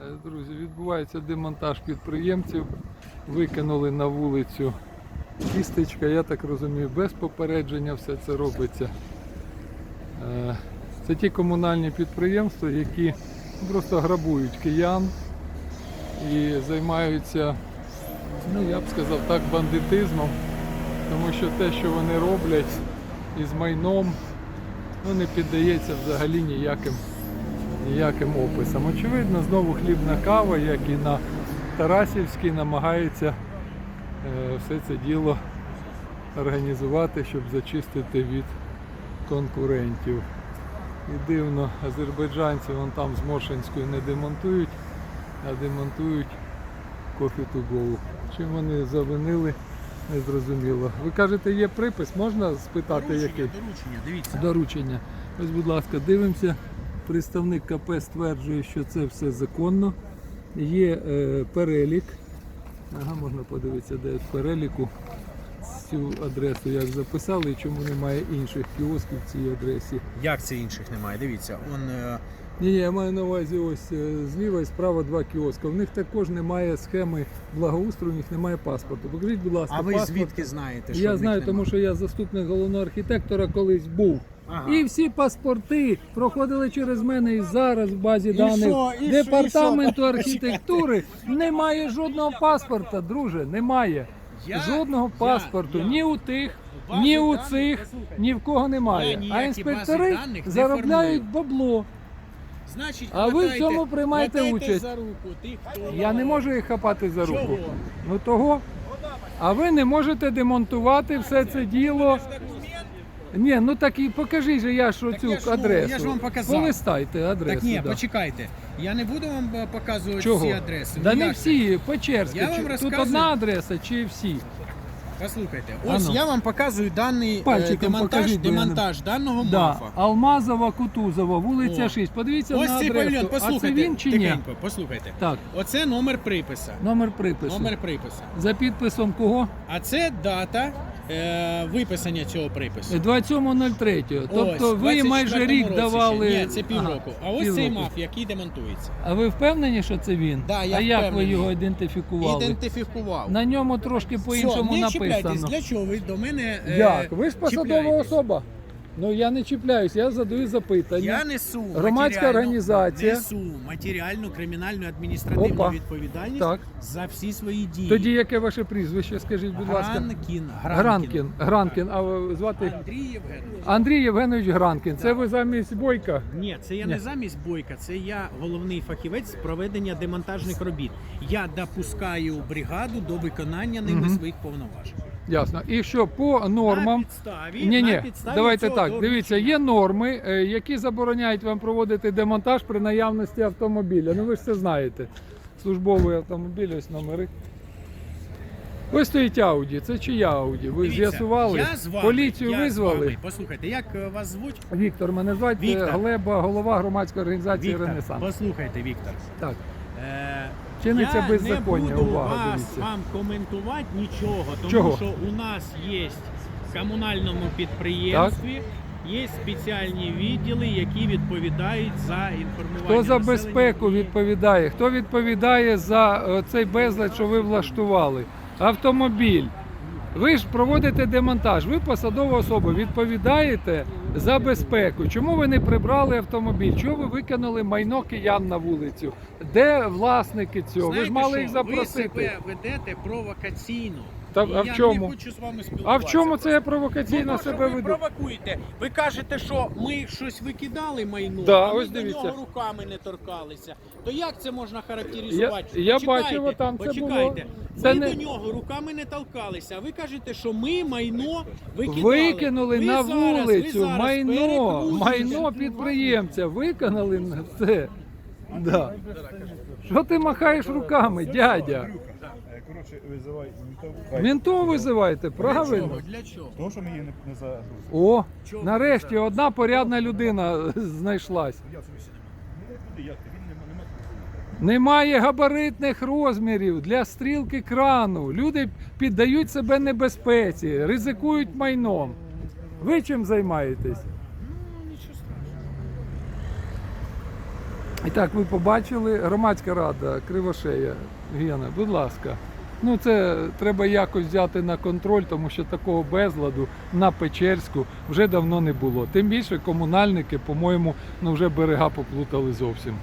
Е, Друзі, відбувається демонтаж підприємців. Викинули на вулицю кістечка, я так розумію, без попередження все це робиться. Е, Це ті комунальні підприємства, які просто грабують киян і займаються, ну я б сказав так, бандитизмом, тому що те, що вони роблять із майном, ну, не піддається взагалі ніяким ніяким описом. Очевидно, знову хлібна кава, як і на Тарасівській, намагається е, все це діло організувати, щоб зачистити від конкурентів. І дивно, азербайджанці вон там з Моршинської не демонтують, а демонтують кофі go. Чим вони завинили, незрозуміло. Ви кажете, є припис, можна спитати який? доручення, дивіться. доручення. Ось, будь ласка, дивимося. Представник КП стверджує, що це все законно. Є е, перелік. Ага, можна подивитися, де в переліку цю адресу як записали і чому немає інших кіосків в цій адресі. Як це інших немає? Дивіться, он е, Ні, я маю на увазі ось е, зліва і справа два кіоска. В них також немає схеми благоустрою, у них немає паспорту. Покажіть, будь ласка, а ви паспорт. звідки знаєте, що в Я них знаю, тому що я заступник головного архітектора колись був. Ага. І всі паспорти проходили через мене і зараз в базі даних що? І що? департаменту І що? архітектури немає жодного паспорта, друже. Немає Я- жодного паспорту. я- Ні у тих, ні у даних, цих, ні в кого немає. А інспектори заробляють бабло. Значить, А ви в хватайте- цьому приймаєте хватайте участь. за руку тих, хто Я не можу їх хапати за руку. Чого? Ну того. А ви не можете демонтувати все це діло. Ні, ну так і покажіть же я що Так цю я ж, ну, адресу. я ж вам показав. Полистайте адресу. Так ні, да. почекайте. Я не буду вам е, показувати Чого? всі адреси. Да Ну, не як це? всі, Печерська. Я вам Чи- Тут розказую. одна адреса чи всі? Послухайте, ось ну. я вам показую даний е, Пальчиком демонтаж, покажіть, бо я не- демонтаж даного Да. мафа. Алмазова, Кутузова, вулиця О. 6. Подивіться Ось на цей адресу. павільйон, а це послухайте, він чи ні? тихенько, послухайте. Так, Оце номер приписа. номер припису. Номер приписа. За підписом кого? А це дата е, виписання цього припису. 27.03. Тобто Ось, ви 24-му майже рік році давали. Ні, це півроку. Ага, а ось цей півроку. маф, який демонтується. А ви впевнені, що це він? Да, я а як ви впевнений. його ідентифікували? Ідентифікував. На ньому трошки Все, по-іншому не чіпляйтесь, написано. для чого ви до мене е, Як? Ви ж посадова чіпляєтесь? особа. Ну я не чіпляюсь, я задаю запитання. Я несу Громадська матеріальну- організація. несу матеріальну кримінальну адміністративну Опа. відповідальність Так. за всі свої дії. Тоді яке ваше прізвище, скажіть, будь ласка? Гранкін, Гранкін. Гранкін. А ви звати Андрій Євгенович. Андрій Євгенович Гранкін. Це ви замість Бойка? Ні, це я Ні. не замість бойка, це я головний фахівець з проведення демонтажних робіт. Я допускаю бригаду до виконання ними Мгм. своїх повноважень. Ясно. І що по нормам? На підставі, Ні, на ні, підставі давайте цього так. доручення. Дивіться, є норми, е, які забороняють вам проводити демонтаж при наявності автомобіля. Ну ви ж це знаєте. Службовий автомобіль, ось номери. Ось стоїть Ауді. Це чия Ауді? Ви Дивіться, з'ясували? Я з вами, Поліцію я з визвали. вами. Послухайте, як е, вас звуть? Віктор, мене звати Віктор. Глеба, голова громадської організації Віктор, Ренесанс. послухайте, Віктор. Так. Е, Чиниться я беззаконня, не буду увага, вас, дивіться. вам коментувати нічого, тому Чого? що у нас є в комунальному підприємстві є спеціальні відділи, які відповідають за інформування. Хто за населення безпеку відповідає? Хто відповідає за е, цей безлад, що ви влаштували? Автомобіль. Ви ж проводите демонтаж, ви посадова особа, відповідаєте за безпеку. Чому ви не прибрали автомобіль? Чому ви викинули майно киян на вулицю? Де власники цього? ви ж мали що? їх запросити. Ви себе ведете провокаційно. Та- І а в я чому? не хочу з вами А в чому це я Ну, провокаційно то, що себе ви веду? провокуєте. Ви кажете, що ми щось викидали майно, Да, а ми ось до дивіться. нього руками не торкалися. То як це можна характеризувати? Я- я Почекайте, бачив, отам це почекайте. було. Це ви не- до нього руками не толкалися, а ви кажете, що ми майно викидали. Викинули Ви на зараз- ви вулицю зараз майно, перекручуєте. майно підприємця. Виконали на це. Да. Що ти махаєш руками, дядя? Е, Коротше, визивай ментов. Ментов визиваєте, Для правильно? чого? Для чого? Тому що ми її не, не загрузили. О, нарешті одна порядна людина знайшлась. Я собі сидів. Ну куди, як? Він нема, нема. Немає габаритних розмірів для стрілки крану. Люди піддають себе небезпеці, ризикують майном. Ви чим займаєтесь? Ну, нічого страшного. І так, ви побачили, громадська рада Кривошея, Гена, будь ласка. Ну це треба якось взяти на контроль, тому що такого безладу на Печерську вже давно не було. Тим більше комунальники, по-моєму, ну вже берега поплутали зовсім.